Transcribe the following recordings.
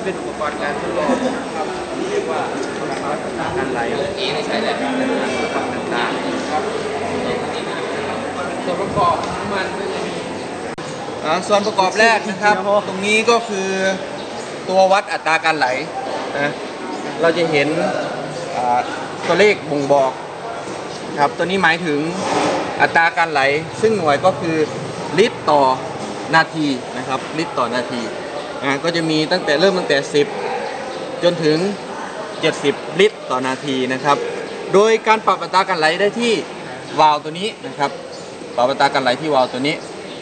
นี่เป็นอุปกรณ์การทดลองครับที่เรียกว่าวัดอัตราการไหลเองใช้แหละต่างๆครับส่วนประกอบของมันก็จะมีส่วนประกอบแรกนะครับ ตรงนี้ก็คือตัววัดอัตราการไหลนะเราจะเห็นตัวเลขบ่งบอกครับตัวนี้หมายถึงอัตราการไหล ซึ่งหน่วยก็คือลิตรต่อนาทีนะครับ ลิตรต่อนาที อ่าก็จะมีตั้งแต่เริ่มตั้งแต่ 10 จนถึง 70 ลิตรต่อนาทีนะครับ โดยการปรับอัตราการไหลได้ที่วาล์วตัวนี้นะครับปรับอัตราการไหลที่วาล์วตัวนี้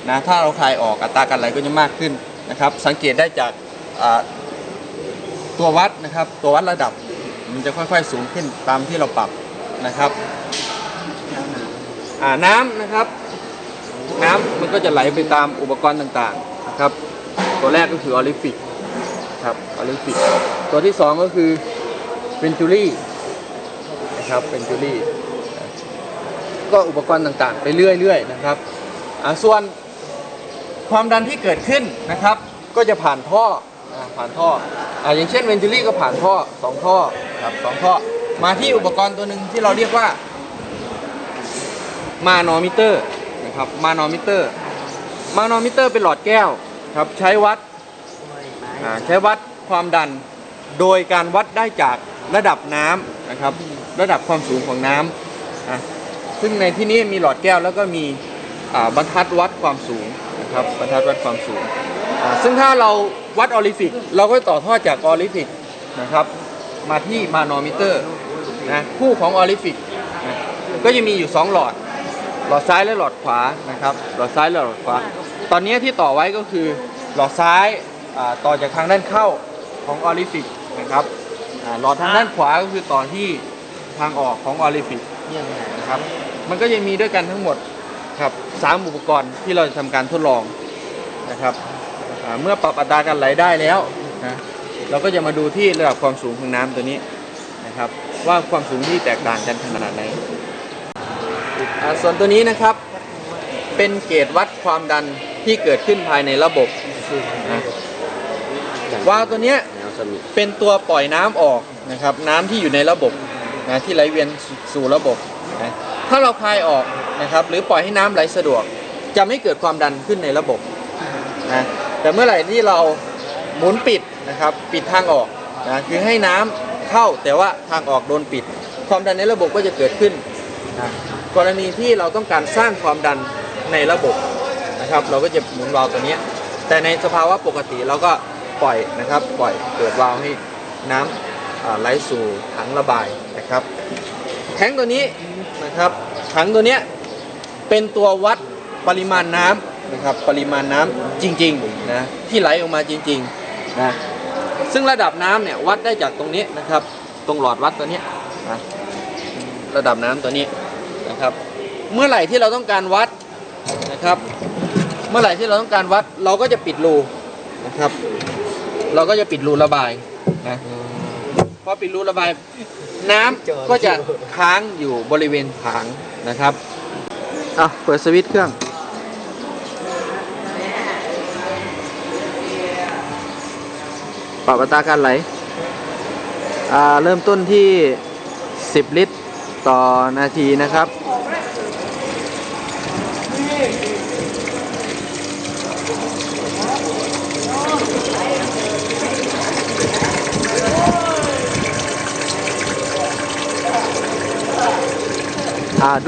นะถ้าเราคลายออกอัตราการไหลก็จะมากขึ้นนะครับ สังเกตได้จากตัววัดนะครับ ตัววัดระดับมันจะค่อยๆสูงขึ้นตามที่เราปรับนะครับน้ำนะครับ น้ำมันก็จะไหลไปตามอุปกรณ์ต่างๆนะครับ ตัวแรกก็คือออลิฟิกครับออลิฟิกตัวที่สองก็คือเ e นจูรี่นะครับเ e นจูรี่ก็อุปกรณ์ต่างๆ ไปเรื่อยๆนะครับส่วนความดันที่เกิดขึ้นนะครับ ก็จะผ่านท่อผ่านท่อออย่างเช่นเวนจูรี่ก็ผ่านท่อสองท่อครับสองท่อมาที่อุปกรณ์ตัวหนึ่งที่เราเรียกว่ามานอมิเตอร์นะครับมานอมิเตอร์มานอมิเตอร์เป็นหลอดแก้ว ครับใช้วัดอ่าใช้วัดความดัน โดยการวัดได้จากระดับน้ำนะครับ ระดับความสูงของน้ำอะซึ่งในที่นี้มีหลอดแก้วแล้วก็มีอ่าบรรทัดวัดความสูงนะครับบรรทัดวัดความสูงอ่าซึ่งถ้าเราวัดออลิฟิกเราก็ต่อท่อจากออลิฟิกนะครับ มาที่มานอมิเตอร์นะคู่ของออลิฟิกนะก็จะมีอยู่ 2 หลอด หลอดซ้ายและหลอดขวานะครับ หลอดซ้ายและหลอดขวา ตอนนี้ที่ต่อไว้ก็คือหลอดซ้ายต่อจากทางด้านเข้าของออลิฟิกนะครับหลอดทางด้านขวาก็คือต่อที่ทางออกของออลิฟิกนะครับมันก็จะมีด้วยกันทั้งหมดครับสามอุปกรณ์ที่เราจะทำการทดลองนะครับเมื่อปรับอัตราการไหลได้แล้วนะเราก็จะมาดูที่ระดับความสูงของน้ำตัวนี้นะครับ ว่าความสูงที่แตกต่างกันขนาดไหนอาส่วนตัวนี้นะครับ เป็นเกจวัดความดันที่เกิดขึ้นภายในระบบนะวาล์วตัวเนี้ยเป็นตัวปล่อยน้ำออกนะครับ น้ำที่อยู่ในระบบนะที่ไหลเวียนสู่ระบบนะถ้าเราคลายออกนะครับ หรือปล่อยให้น้ำไหลสะดวก จะไม่เกิดความดันขึ้นในระบบนะแต่เมื่อไหร่ที่เราหมุนปิดนะครับ ปิดทางออกนะคือให้น้ำเข้าแต่ว่าทางออกโดนปิด ความดันในระบบก็จะเกิดขึ้นนะกรณีที่เราต้องการสร้างความดัน ในระบบนะครับ เราก็จะหมุนวาล์วตัวนี้ แต่ในสภาวะปกติเราก็ปล่อยนะครับ ปล่อยเปิดวาล์วให้น้ำไหลสู่ถังระบายนะครับ แทงตัวนี้นะครับถังตัวนี้เป็นตัววัดปริมาณน้ำนะครับ ปริมาณน้ำจริงๆนะที่ไหลออกมาจริงๆนะซึ่งระดับน้ำเนี่ยวัดได้จากตรงนี้นะครับ ตรงหลอดวัดตัวนี้นะระดับน้ำตัวนี้นะครับ เมื่อไหร่ที่เราต้องการวัด นะครับ เมื่อไหร่ที่เราต้องการวัดเราก็จะปิดรูนะครับ เราก็จะปิดรูระบายนะพอปิดรูระบาย น้ำก็จะค้างอยู่บริเวณถังนะครับอะเปิดสวิตช์เครื่อง ปรับอัตราการไหลอ่าเริ่มต้นที่ 10 ลิตรต่อนาทีนะครับ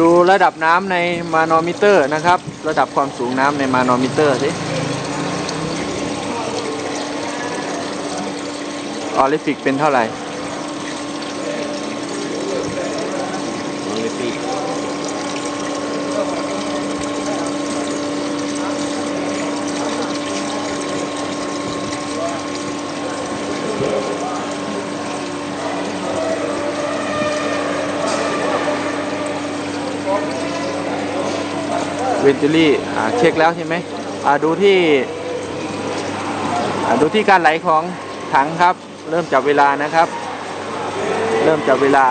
ดูระดับน้ำในมานอมิเตอร์นะครับ ระดับความสูงน้ำในมานอมิเตอร์สิออลิฟิกเป็นเท่าไหร่ เวนจูรี่เช็คแล้วใช่ไหมดูที่ดูที่การไหลของถังครับ เริ่มจับเวลานะครับ เริ่มจับเวลา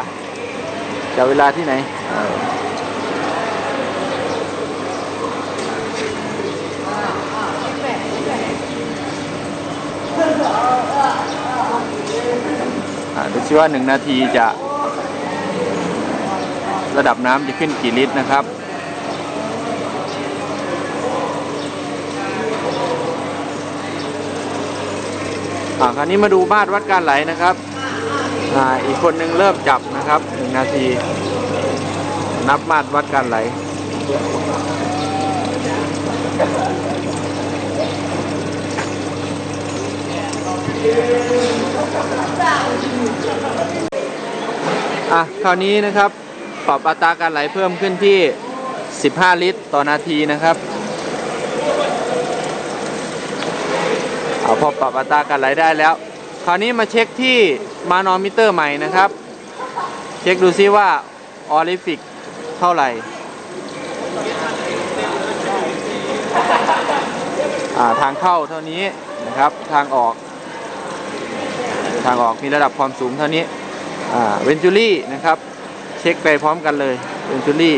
จับเวลาที่ไหนดูซิว่าหนึ่งนาทีจะระดับน้ำจะขึ้นกี่ลิตรนะครับ อ่าคราวนี้มาดูมาตรวัดการไหลนะครับอ่าอีกคนหนึ่งเริ่มจับนะครับหนึ่งนาที นับมาตรวัดการไหลอะคราวนี้นะครับปรับอัตราการไหลเพิ่มขึ้นที่ 15 ลิตร ต่อนาทีนะครับ เอาพอปรับอัตราการไหลได้แล้ว คราวนี้มาเช็คที่มานอมิเตอร์ใหม่นะครับ เช็คดูซิว่าออริฟิกเท่าไหร่อ่าทางเข้าเท่านี้นะครับทางออก ทางออกมีระดับความสูงเท่านี้อ่าเวนจูรี่นะครับ เช็คไปพร้อมกันเลยเวนจูรี่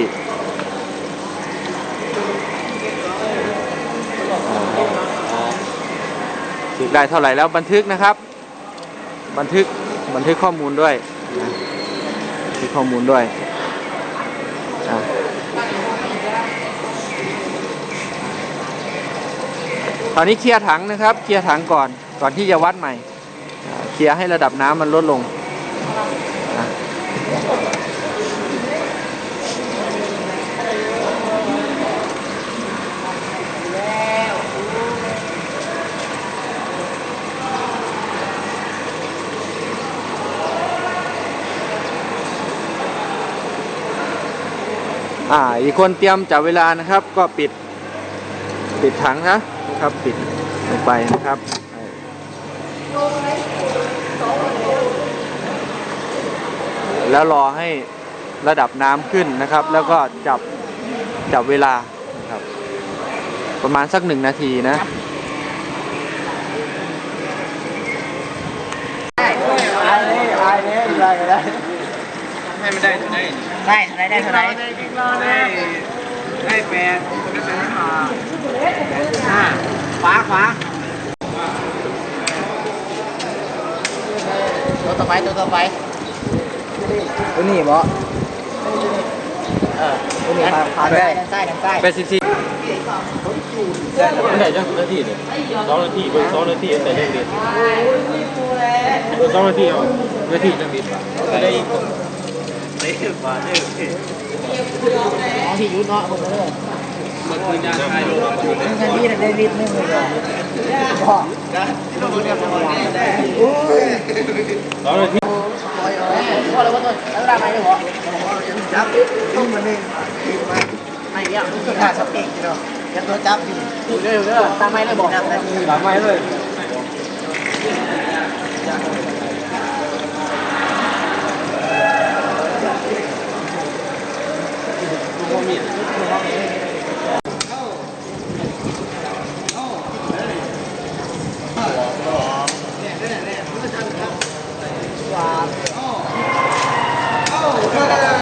เช็คได้เท่าไหร่แล้วบันทึกนะครับ บันทึกบันทึกข้อมูลด้วยบันทึกข้อมูลด้วยตอนนี้เคลียร์ถังนะครับ เคลียร์ถังก่อนก่อนที่จะวัดใหม่ เคลียร์ให้ระดับน้ำมันลดลง อ่าอีกคนเตรียมจับเวลานะครับ ก็ปิดปิดถังนะนะครับปิดลงไปนะครับแล้วรอให้ระดับน้ำขึ้นนะครับ แล้วก็จับจับเวลานะครับ ประมาณสักหนึ่งนาทีนะให้ไม่ได้ได้ ได้เท่าไรได้เท่าไรได้ได้แปดได้แปดห้าอ่าขวาขวาตัวต่อไปตัวต่อไปตัวนี้บ่เออตัวนี้ผ่านได้ด้านซ้ายด้านซ้ายแปดสิบสี่ไม่ได้จังนาทีเลยสองนาทีเบิ่งสองนาทีแต่ยังเด็ดเบิ่งสองนาทีเอานาทีจัง เด็ดก็ได้อีกอ๋อที่ยุดเนาะหมดเลยมันคือยาคลายโรคทันทีได้ลิตรนึงเลยบ่สองนาทีพอแล้วว่าตัวแล้วได้ไหมเนี่ยบ่จับต้องมันนี่ไม่เยอะรู้สึกขาดสติเนาะยังตัวจับอยู่เร็วๆตามไม่ได้บอกสามไม้เลย